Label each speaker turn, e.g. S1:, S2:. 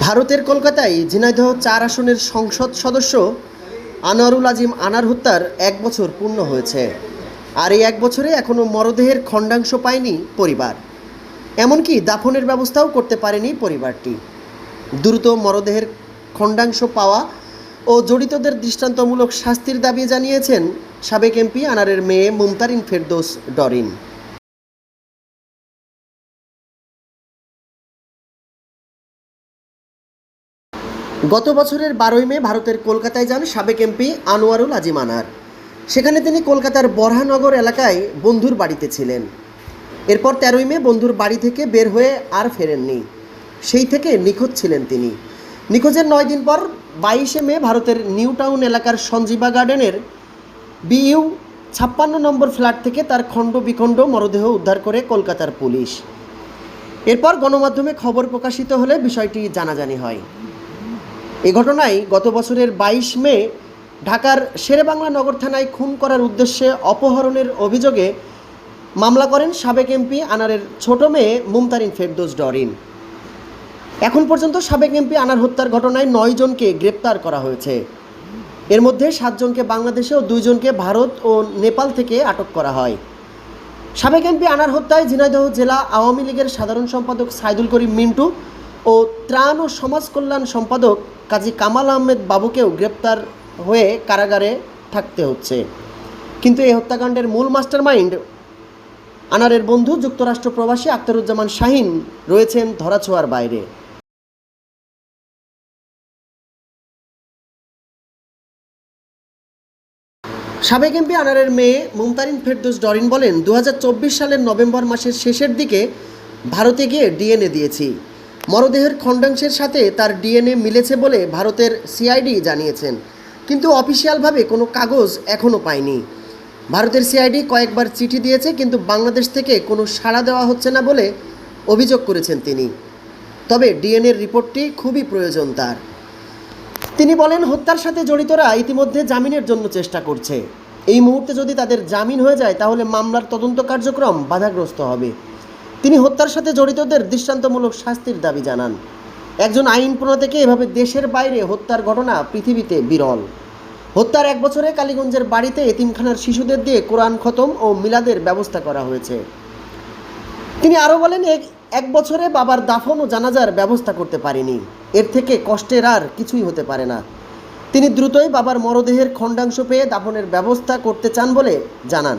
S1: ভারতের কলকাতায় ঝিনাইদহ চার আসনের সংসদ সদস্য আনোয়ারুল আজিম আনার হত্যার এক বছর পূর্ণ হয়েছে। আর এই এক বছরে এখনও মরদেহের খণ্ডাংশ পায়নি পরিবার। এমনকি দাফনের ব্যবস্থাও করতে পারেনি পরিবারটি। দ্রুত মরদেহের খণ্ডাংশ পাওয়া ও জড়িতদের দৃষ্টান্তমূলক শাস্তির দাবি জানিয়েছেন সাবেক এমপি আনারের মেয়ে মুমতারিন ফেরদোস ডরিন। গত বছরের বারোই মে ভারতের কলকাতায় যান সাবেক এমপি আনোয়ারুল আজিম আনার। সেখানে তিনি কলকাতার বরহানগর এলাকায় বন্ধুর বাড়িতে ছিলেন। এরপর তেরোই মে বন্ধুর বাড়ি থেকে বের হয়ে আর ফেরেননি। সেই থেকে নিখোঁজ ছিলেন তিনি। নিখোঁজের নয় দিন পর বাইশে মে ভারতের নিউ টাউন এলাকার সঞ্জীবা গার্ডেনের বিইউ ছাপ্পান্ন নম্বর ফ্ল্যাট থেকে তার খণ্ড বিখণ্ড মরদেহ উদ্ধার করে কলকাতার পুলিশ। এরপর গণমাধ্যমে খবর প্রকাশিত হলে বিষয়টি জানাজানি হয়। এ ঘটনায় গত বছরের বাইশ মে ঢাকার শেরেবাংলা নগর থানায় খুন করার উদ্দেশ্যে অপহরণের অভিযোগে মামলা করেন সাবেক এমপি আনারের ছোট মেয়ে মুমতারিন ফেরদোস ডরিন। এখন পর্যন্ত সাবেক এমপি আনার হত্যার ঘটনায় নয় জনকে গ্রেপ্তার করা হয়েছে। এর মধ্যে সাতজনকে বাংলাদেশে ও দুইজনকে ভারত ও নেপাল থেকে আটক করা হয়। সাবেক এমপি আনার হত্যায় ঝিনাইদহ জেলা আওয়ামী লীগের সাধারণ সম্পাদক সাইদুল করিম মিন্টু ও ত্রাণ ও সমাজ কল্যাণ সম্পাদক কাজী কামাল আহমেদ বাবুকেও গ্রেপ্তার হয়ে কারাগারে থাকতে হচ্ছে। কিন্তু এই হত্যাকাণ্ডের মূল মাস্টারমাইন্ড আনারের বন্ধু যুক্তরাষ্ট্র প্রবাসী আখতারুজ্জামান শাহিন রয়েছেন ধরাছোঁয়ার বাইরে। সাবেক এমপি আনারের মেয়ে মুমতারিন ফেরদৌস ডরিন বলেন দু হাজার চব্বিশ সালের নভেম্বর মাসের শেষের দিকে ভারতে গিয়ে ডিএনএ দিয়েছি। মরদেহের খণ্ডাংশের সাথে তার ডিএনএ মিলেছে বলে ভারতের সিআইডি জানিয়েছেন। কিন্তু অফিসিয়ালভাবে কোনো কাগজ এখনও পায়নি। ভারতের সিআইডি কয়েকবার চিঠি দিয়েছে, কিন্তু বাংলাদেশ থেকে কোনো সাড়া দেওয়া হচ্ছে না বলে অভিযোগ করেছেন তিনি। তবে ডিএনএর রিপোর্টটি খুবই প্রয়োজন তার। তিনি বলেন, হত্যার সাথে জড়িতরা ইতিমধ্যে জামিনের জন্য চেষ্টা করছে। এই মুহূর্তে যদি তাদের জামিন হয়ে যায়, তাহলে মামলার তদন্ত কার্যক্রম বাধাগ্রস্ত হবে। তিনি হত্যার সাথে জড়িতদের দৃষ্টান্তমূলক শাস্তির দাবি জানান। একজন আইন প্রণেতাকে এভাবে দেশের বাইরে হত্যার ঘটনা পৃথিবীতে বিরল। হত্যার এক বছরে কালীগঞ্জের বাড়িতে এতিমখানার শিশুদের দিয়ে কোরআন খতম ও মিলাদের ব্যবস্থা করা হয়েছে। তিনি আরও বলেন এক এক বছরে বাবার দাফন ও জানাজার ব্যবস্থা করতে পারেনি। এর থেকে কষ্টের আর কিছুই হতে পারে না। তিনি দ্রুতই বাবার মরদেহের খণ্ডাংশ পেয়ে দাফনের ব্যবস্থা করতে চান বলে জানান।